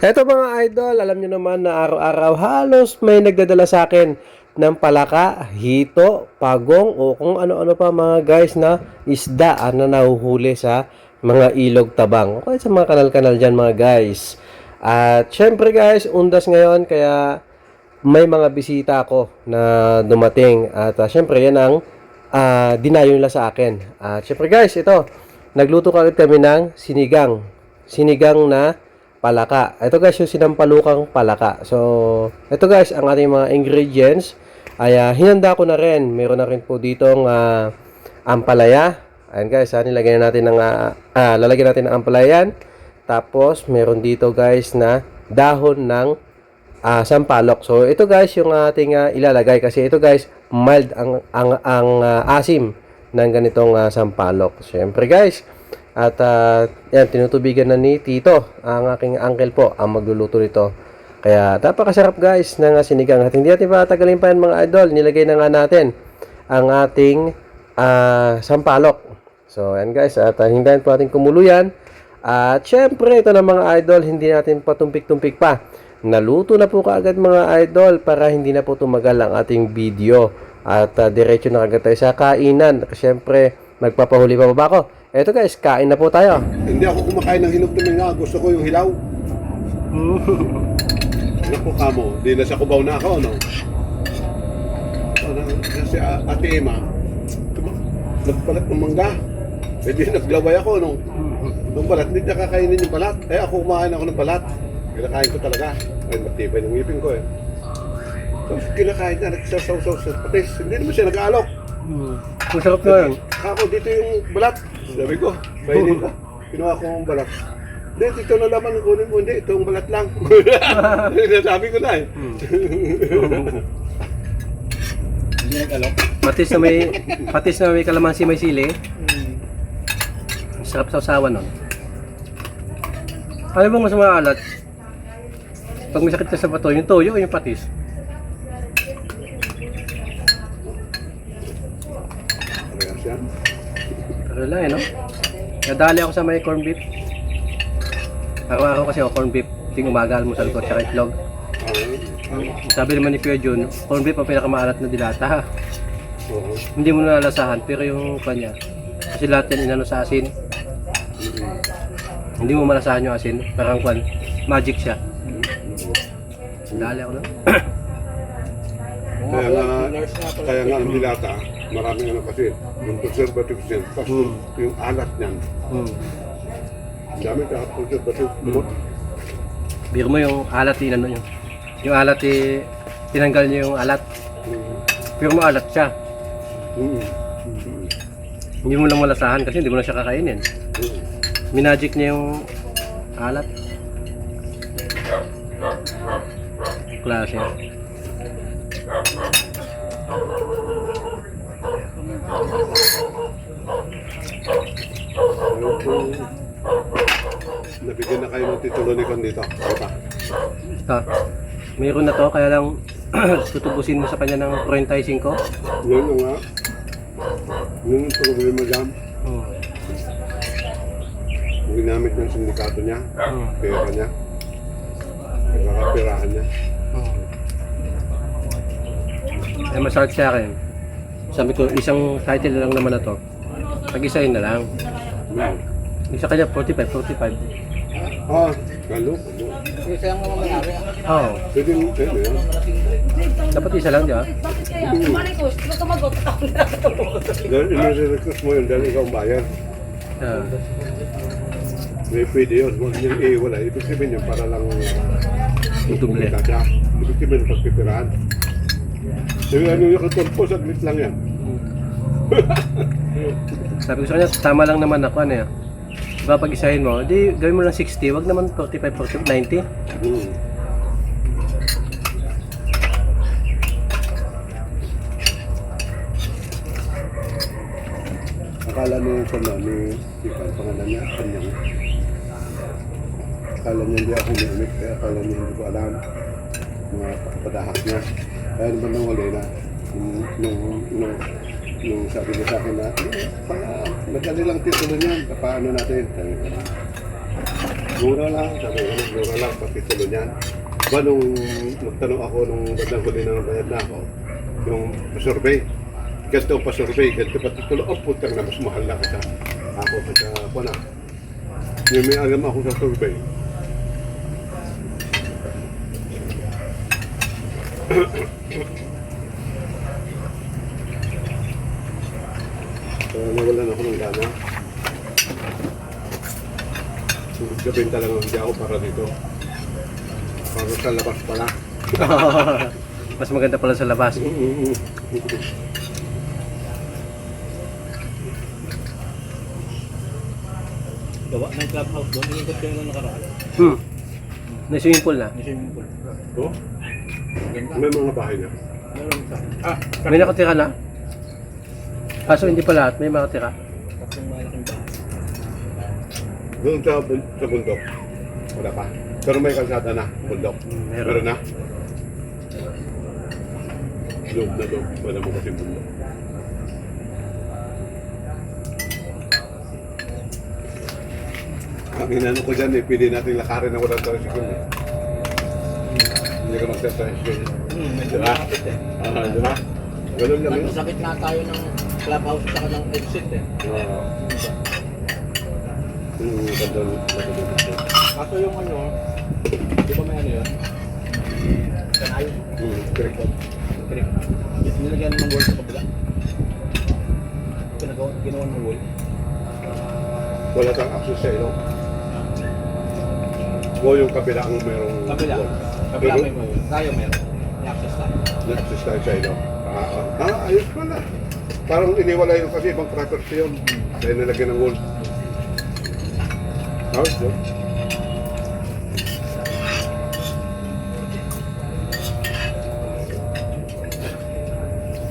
Eto mga idol, alam nyo naman na araw-araw halos may nagdadala sa akin ng palaka, hito, pagong o kung ano-ano pa mga guys na isda ah, na nahuhuli sa mga ilog tabang. Okay, sa mga kanal-kanal dyan mga guys. At syempre guys, undas ngayon kaya may mga bisita ako na dumating. At ah, syempre yan ang ah, dinayo nila sa akin. At syempre guys, ito, nagluto kagad kami ng sinigang. Sinigang na palaka. Ito guys, yung sinampalukang palaka. So, ito guys, ang ating mga ingredients ay ah, hinanda ko na rin. Meron na rin po ditong ah, ampalaya. Ayan guys, ah, nilagyan na natin ng ah, ah, lalagyan natin ng ampalayan. Tapos, meron dito guys na dahon ng ah, sampalok. So, ito guys yung ating ah, ilalagay kasi ito guys, mild ang ang ang ah, asim ng ganitong ah, sampalok. Siyempre guys, at ah, yan, tinutubigan na ni Tito, ang aking uncle po, ang magluluto nito. Kaya napakasarap guys ng sinigang. At hindi natin patagalin pa yan mga idol. Nilagay na nga natin ang ating ah, sampalok. So yan guys, at uh, hintayin po natin kumulo yan. At syempre, ito na mga idol, hindi natin patumpik-tumpik pa. Naluto na po kaagad mga idol para hindi na po tumagal ang ating video. At ah, diretso na kagad tayo sa kainan. Siyempre, magpapahuli pa ba ako? Eto guys, kain na po tayo. Hindi ako kumakain ng hinog na nga. Gusto ko yung hilaw. Naku ka mo, di na sa kubaw na ako, no? Ano, Kasi a- ate Emma, nagpalat ng mangga. Eh di naglaway ako, no? Nung balat, hindi niya kakainin yung balat. Eh ako kumain ako ng balat. Kinakain ko talaga. Ay, matibay ng ngipin ko eh. Tapos kinakain niya, nagsasaw-saw sa patis. Hindi naman siya nag-aalok. Masarap na yun. Ako, dito yung balat. Sabi ko, kainin ka. Kinuha ko yung balat. Hindi, ito na laman ang kunin mo. Hindi, ito yung balat lang. Sabi ko na eh. Hindi nag-alok. Patis na may patis na may kalamansi may sili. Sarap sa usawan nun. Ano bang mas maalat? Pag may sakit ka sa bato, yung toyo o yung patis? Parehas yan. Lang eh, no? Nadali ako sa may corn beef. Araw-araw kasi ako corn beef. Ting umaga, almusal ko, tsaka itlog. Sabi naman ni Kuya Jun, corn beef ang pinakamaalat na dilata. Oo. Hindi mo nalalasahan, pero yung kanya, kasi lahat yan inano sa asin. Hindi mo malasahan yung asin, parang kwan, magic siya. Dali ako na. Kaya nga, kaya nga ang dilata, maraming ano kasi, yung preservative yan. Tapos Hmm. yung alat niyan, Hmm. ang dami ka preservative. Lumot. Biro mo yung alat, inano nyo. Yung alat, eh, tinanggal niyo yung alat. Pero mo alat siya. Mm. Hindi mo lang malasahan kasi hindi mo na siya kakainin. Mm. Minagic niya yung alat. Klase. Ayun po, nabigyan na kayo ng titulo ni Con dito. Ano pa? Ha, mayroon na to, kaya lang tutubusin mo sa kanya ng 35. Yun yung nga. Yun yung problema dyan. Hmm. Yung ginamit ng sindikato niya, Hmm. pera niya, nagkakapirahan niya. Hmm. Eh, masakit sa akin. Sabi ko, isang title lang naman na to. Pag-isahin na lang. Hmm. Isa kanya 45, 45. Ah, galo. Oo. Oh, Pwede mo, pwede yan. dapat isa lang, di ba? Bakit kaya? Malay ko, mag-out ako na Dahil inire-request mo yun dahil ikaw ang bayan. Ah. May pwede yun. Huwag niyang iwala. Ibig sabihin niya para lang. Kaya, ibig sabihin pagpipirahan. Yung ano yung katulpo, saglit lang yan. Sabi ko sa kanya, tama lang naman ako, ano eh. Diba pag isahin mo, di gawin mo lang 60, wag naman 45, 40, 90. Hmm. Akala ni ano, ni Ika, ang pangalan niya, kanyang. Akala niya hindi ako umimik, kaya akala niya hindi ko alam. Mga padahak niya. Kaya naman nung huli na, nung, nung, nung, sabi niya sa akin na, eh, pa, madali lang titulo niyan, paano natin? Sabi ko, Mura lang, sabi ko, mura lang, pati tulo niyan. Ba nung nagtanong ako nung bandang huli na bayad na ako, yung survey, ganito ang pa-survey, ganito pati tulo, oh putang na mas mahal na kita. Ako pa sa ako na. Yung may alam ako sa survey. Kaya nawalan ako ng gana. Gabinta lang ang ako para dito. Para sa labas pala. Mas maganda pala sa labas. Gawa ng clubhouse doon. Inikot kayo nung nakaraan. Hmm. May swimming pool na. May swimming pool. Oh. May mga bahay na. Ah, May nakatira na. Kaso hindi pa lahat, may malaking bahay. Doon sa, bun- sa bundok. Wala pa. Pero may kalsada na, bundok. meron. Meron na. Loob na loob. Wala mo kasi bundok. Ang inano ko dyan eh, pili natin lakarin na walang tricycle eh. Hindi ka magsa-tricycle. Hmm, medyo Diba? malapit eh. Ah, di ba? Ganun lang yun. Masakit na tayo ng clubhouse at ng exit eh. Oo. Hmm, ganda dito. Kaso yung ano, di ba may ano yun? Kanay. Hmm, correct. Correct. Nilagyan ng wall sa kabila. Pinagawa, ginawa ng wall. Wala kang access sa ilong. O yung kabila ang merong Kabila. wall. Kabila may wall. Tayo meron. May access tayo. Na-access tayo sa ilong. Ah, ah, ah, ayos pala. Parang iniwala yun kasi ibang crackers yun. Kaya nilagyan ng wall. Ayos yun.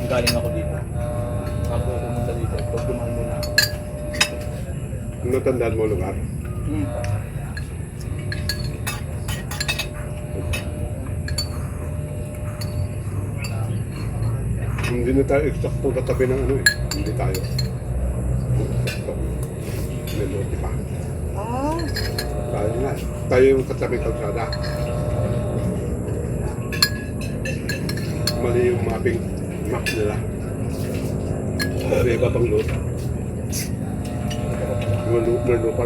Galing ako dito. Bago ako pumunta dito, pag dumaan muna ako. Ano tandaan mo lugar? Hmm. Hindi na tayo eksakto katabi ng ano eh. Hindi tayo. Eksakto. Niluti pa. Ah! Tayo nga. Tayo yung katabi kalsada. Mali yung mapping map nila. May iba pang. Malu- Malupa